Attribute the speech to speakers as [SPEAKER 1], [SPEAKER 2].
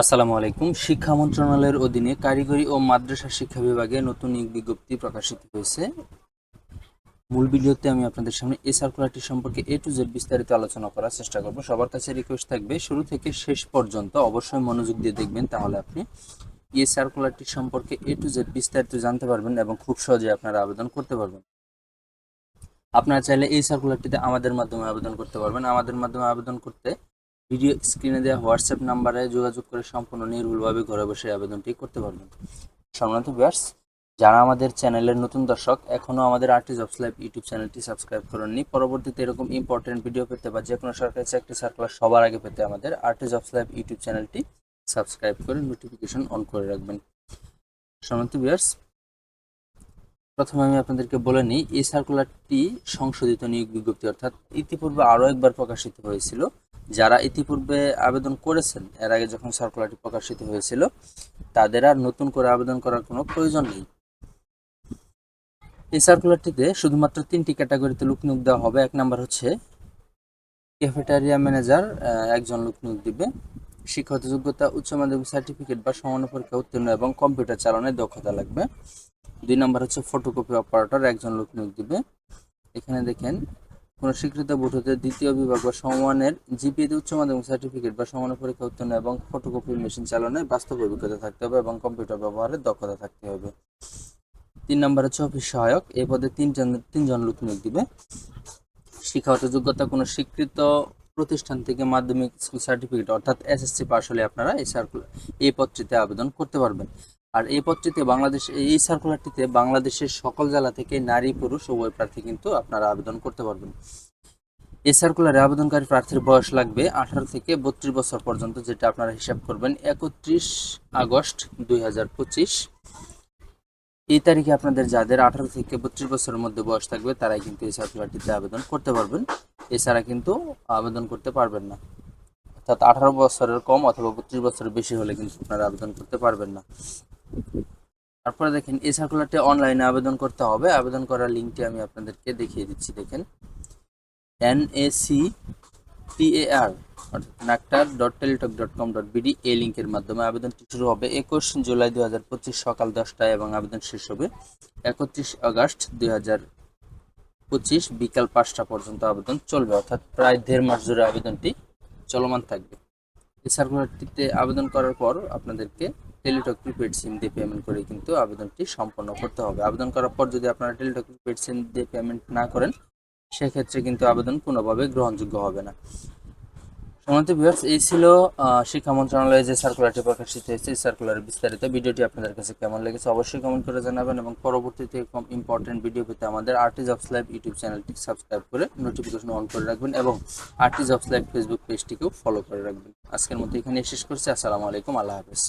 [SPEAKER 1] আসসালামু আলাইকুম। শিক্ষা মন্ত্রণালয়ের অধীনে কারিগরি ও মাদ্রাসা শিক্ষা বিভাগে নতুন এক বিজ্ঞপ্তি প্রকাশিত হয়েছে। মূল ভিডিওতে আমি আপনাদের সামনে এই সার্কুলারটি সম্পর্কে এ টু জেড বিস্তারিত আলোচনা করার চেষ্টা করব। সবার কাছে রিকোয়েস্ট থাকবে, শুরু থেকে শেষ পর্যন্ত অবশ্যই মনোযোগ দিয়ে দেখবেন, তাহলে আপনি এই সার্কুলারটি সম্পর্কে এ টু জেড বিস্তারিত জানতে পারবেন এবং খুব সহজে আপনারা আবেদন করতে পারবেন। আপনারা চাইলে এই সার্কুলারটিতে আমাদের মাধ্যমে আবেদন করতে পারবেন। আমাদের মাধ্যমে আবেদন করতে ভিডিও স্ক্রিনে দেওয়া হোয়াটসঅ্যাপ নাম্বারে যোগাযোগ করে সম্পূর্ণ নির্ভুলভাবে ঘরে বসে আবেদনটি করতে পারবেন। সম্মানিত ভিউয়ার্স, যারা আমাদের চ্যানেলের নতুন দর্শক এখনও আমাদের আর্টি জবস লাইভ ইউটিউব চ্যানেলটি সাবস্ক্রাইব করেননি। পরবর্তীতে এরকম ইম্পর্টেন্ট ভিডিও পেতে বা যে কোনো সরকারি চাকরি সার্কুলার সবার আগে পেতে আমাদের আর্টি জবস লাইভ ইউটিউব চ্যানেলটি সাবস্ক্রাইব করে নোটিফিকেশন অন করে রাখবেন। সম্মানিত ভিউয়ার্স, প্রথমে আমি আপনাদেরকে বলে নিই, এই সার্কুলারটি সংশোধিত নিয়োগ বিজ্ঞপ্তি অর্থাৎ ইতিপূর্বে আরও একবার প্রকাশিত হয়েছিল। যারা ইতিপূর্বে আবেদন করেছেন, এর আগে যখন সার্কুলারটি প্রকাশিত হয়েছিল, তাদের আর নতুন করে আবেদন করার কোনো প্রয়োজন নেই। এই সার্কুলারটিতে শুধুমাত্র তিনটি ক্যাটাগরিতে লোক নিয়োগ দেওয়া হবে। এক নাম্বার হচ্ছে ক্যাফেটারিয়া ম্যানেজার একজন লোক নিয়োগ দিবে। শিক্ষাগত যোগ্যতা, উচ্চ মাধ্যমিক সার্টিফিকেট বা সমান পরীক্ষা উত্তীর্ণ এবং কম্পিউটার চালানোর দক্ষতা লাগবে। দুই নাম্বার হচ্ছে ফটোকপি অপারেটর একজন লোক নিয়োগ দিবে। এখানে দেখেন কোনো স্বীকৃত বোর্ড হতে দ্বিতীয় বিভাগ বা সমমানের জিপিএতে উচ্চ মাধ্যমিক সার্টিফিকেট বা সমান পরীক্ষা উত্তীর্ণ এবং ফটোকপি মেশিন চালানোয় বাস্তব অভিজ্ঞতা থাকতে হবে এবং কম্পিউটার ব্যবহারের দক্ষতা থাকতে হবে। তিন নম্বর হচ্ছে অফিস সহায়ক। এই পদে তিনজন তিনজন লোক নিয়োগ দিবে। শিক্ষাগত যোগ্যতা কোনো স্বীকৃত প্রতিষ্ঠান থেকে মাধ্যমিক স্কুল সার্টিফিকেট অর্থাৎ এসএসসি পাশ হলে আপনারা এই সার্কুলার এই পদটিতে আবেদন করতে পারবেন। আর এই পদটিতে বাংলাদেশ এই সার্কুলারটিতে বাংলাদেশের সকল জেলা থেকে নারী, পুরুষ, উভয় প্রার্থী কিন্তু আপনারা আবেদন করতে পারবেন। এই সার্কুলারে আবেদনকারী প্রার্থীর বয়স লাগবে আঠারো থেকে বত্রিশ বছর পর্যন্ত, যেটা আপনারা হিসাব করবেন একত্রিশ আগস্ট দুই হাজার পঁচিশ। এই তারিখে আপনাদের যাদের আঠারো থেকে বত্রিশ বছরের মধ্যে বয়স থাকবে, তারাই কিন্তু এই সার্কুলারটিতে আবেদন করতে পারবেন। এছাড়া কিন্তু আবেদন করতে পারবেন না। অর্থাৎ আঠারো বছরের কম অথবা বত্রিশ বছরের বেশি হলে কিন্তু আপনারা আবেদন করতে পারবেন না। তারপরে দেখেন, এই সার্কুলারটি অনলাইনে আবেদন করতে হবে। আবেদন করার লিঙ্কটি আমি আপনাদেরকে দেখিয়ে দিচ্ছি, দেখেন। N A N A C T A R অর্থাৎ nactar dot teletalk dot com dot BD এই লিঙ্কের মাধ্যমে আবেদনটি শুরু হবে একুশ জুলাই দু হাজার পঁচিশ সকাল দশটায় এবং আবেদন শেষ হবে একত্রিশ আগস্ট দুই হাজার পঁচিশ বিকাল পাঁচটা পর্যন্ত আবেদন চলবে। অর্থাৎ প্রায় দেড় মাস জুড়ে আবেদনটি চলমান থাকবে। এই সার্কুলারটিতে আবেদন করার পর আপনাদেরকে টেলিটক প্রিপেড সিম দিয়ে পেমেন্ট করে কিন্তু আবেদনটি সম্পন্ন করতে হবে। আবেদন করার পর যদি আপনারা টেলিটক প্রিপেড সিম দিয়ে পেমেন্ট না করেন, সেক্ষেত্রে কিন্তু আবেদন কোনোভাবে গ্রহণযোগ্য হবে না। সমান্ত ভিউয়ার্স এই ছিল শিক্ষা মন্ত্রণালয়ে যে সার্কুলারটি প্রকাশিত হয়েছে, এই সার্কুলারের বিস্তারিত ভিডিওটি আপনাদের কাছে কেমন লেগেছে অবশ্যই কমেন্ট করে জানাবেন এবং পরবর্তীতে এরকম ইম্পর্টেন্ট ভিডিও পেতে আমাদের আর্টি জবস লাইভ ইউটিউব চ্যানেলটি সাবস্ক্রাইব করে নোটিফিকেশন অন করে রাখবেন এবং আর্টি জবস লাইভ ফেসবুক পেজটিকেও ফলো করে রাখবেন। আজকের মতো এখানে শেষ করছি। আসসালামু আলাইকুম। আল্লাহ হাফেজ।